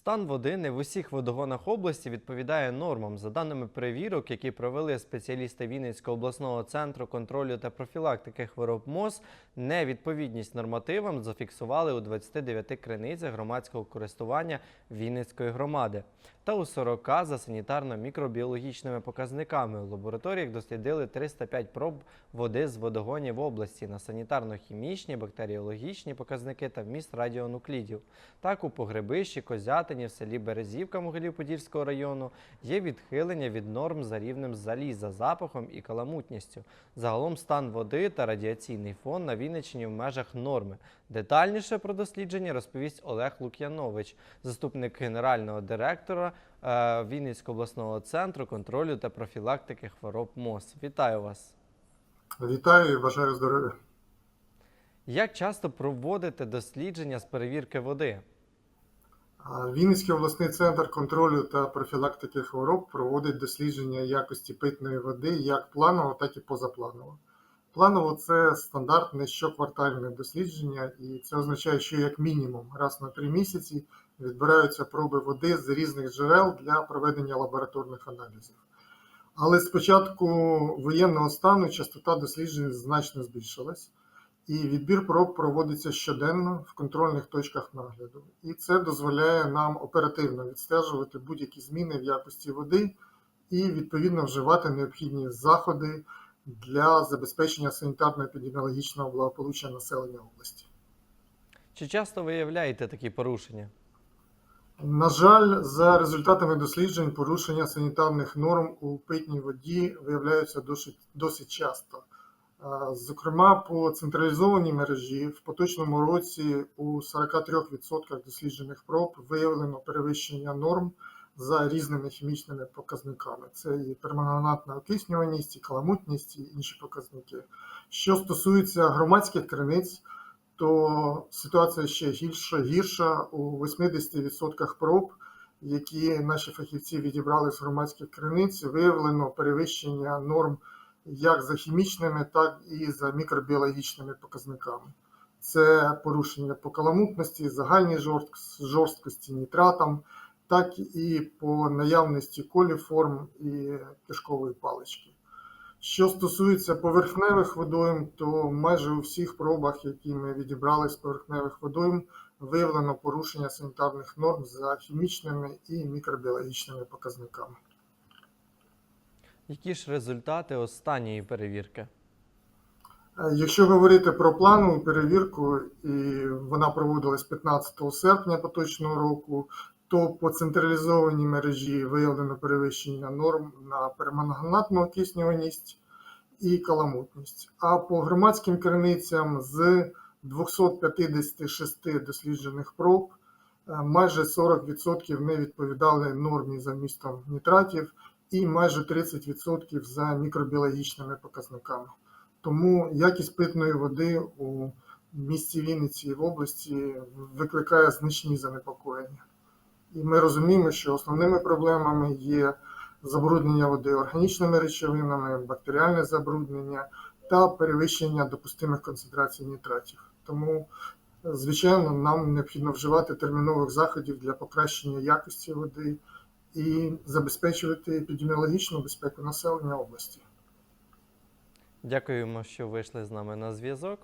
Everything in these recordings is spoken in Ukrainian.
Стан води не в усіх водогонах області відповідає нормам. За даними перевірок, які провели спеціалісти Вінницького обласного центру контролю та профілактики хвороб МОЗ, невідповідність нормативам зафіксували у 29 криницях громадського користування Вінницької громади та у 40 за санітарно-мікробіологічними показниками. У лабораторіях дослідили 305 проб води з водогонів області на санітарно-хімічні, бактеріологічні показники та вміст радіонуклідів. Так, у Погребищі, Козятині, в селі Березівка Могилів-Подільського району є відхилення від норм за рівнем заліза, запахом і каламутністю. Загалом стан води та радіаційний фон на Вінниччині в межах норми. Детальніше про дослідження розповість Олег Лук'янович, заступник генерального директора е, Вінницького обласного центру контролю та профілактики хвороб МОЗ. Вітаю вас! Вітаю і бажаю здоров'я. Як часто проводите дослідження з перевірки води? Вінницький обласний центр контролю та профілактики хвороб проводить дослідження якості питної води як планово, так і позапланово. Планово це стандартне щоквартальне дослідження, і це означає, що як мінімум раз на три місяці відбираються проби води з різних джерел для проведення лабораторних аналізів. Але з початку воєнного стану частота досліджень значно збільшилась. І відбір проб проводиться щоденно в контрольних точках нагляду. І це дозволяє нам оперативно відстежувати будь-які зміни в якості води і відповідно вживати необхідні заходи для забезпечення санітарно-епідеміологічного благополуччя населення області. Чи часто виявляєте такі порушення? На жаль, за результатами досліджень порушення санітарних норм у питній воді виявляються досить, досить часто. Зокрема, по централізованій мережі в поточному році у 43% досліджених проб виявлено перевищення норм за різними хімічними показниками. Це і перманганатна окиснюваність, і каламутність, і інші показники. Що стосується громадських криниць, то ситуація ще гірша, гірша у 80% проб, які наші фахівці відібрали з громадських криниць, виявлено перевищення норм як за хімічними, так і за мікробіологічними показниками. Це порушення по каламутності, загальній жорсткості нітратам, так і по наявності коліформ і кишкової палички. Що стосується поверхневих водойм, то майже у всіх пробах, які ми відібрали з поверхневих водойм, виявлено порушення санітарних норм за хімічними і мікробіологічними показниками. Які ж результати останньої перевірки? Е, Якщо говорити про планову перевірку, і вона проводилась 15 серпня поточного року, то по централізованій мережі виявлено перевищення норм на перманганатну окиснюваність і каламутність. А по громадським криницям з 256 досліджених проб е, майже 40% не відповідали нормі за містом нітратів і майже 30% за мікробіологічними показниками. Тому якість питної води у місті Вінниці і в області викликає значні занепокоєння. І ми розуміємо, що основними проблемами є забруднення води органічними речовинами, бактеріальне забруднення та перевищення допустимих концентрацій нітратів. Тому, звичайно, нам необхідно вживати термінових заходів для покращення якості води і забезпечувати епідеміологічну безпеку населення області. Дякуємо, що вийшли з нами на зв'язок.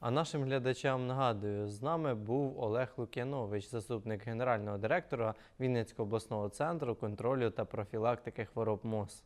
А нашим глядачам нагадую, з нами був Олег Лук'янович, заступник генерального директора Вінницького обласного центру контролю та профілактики хвороб МОЗ.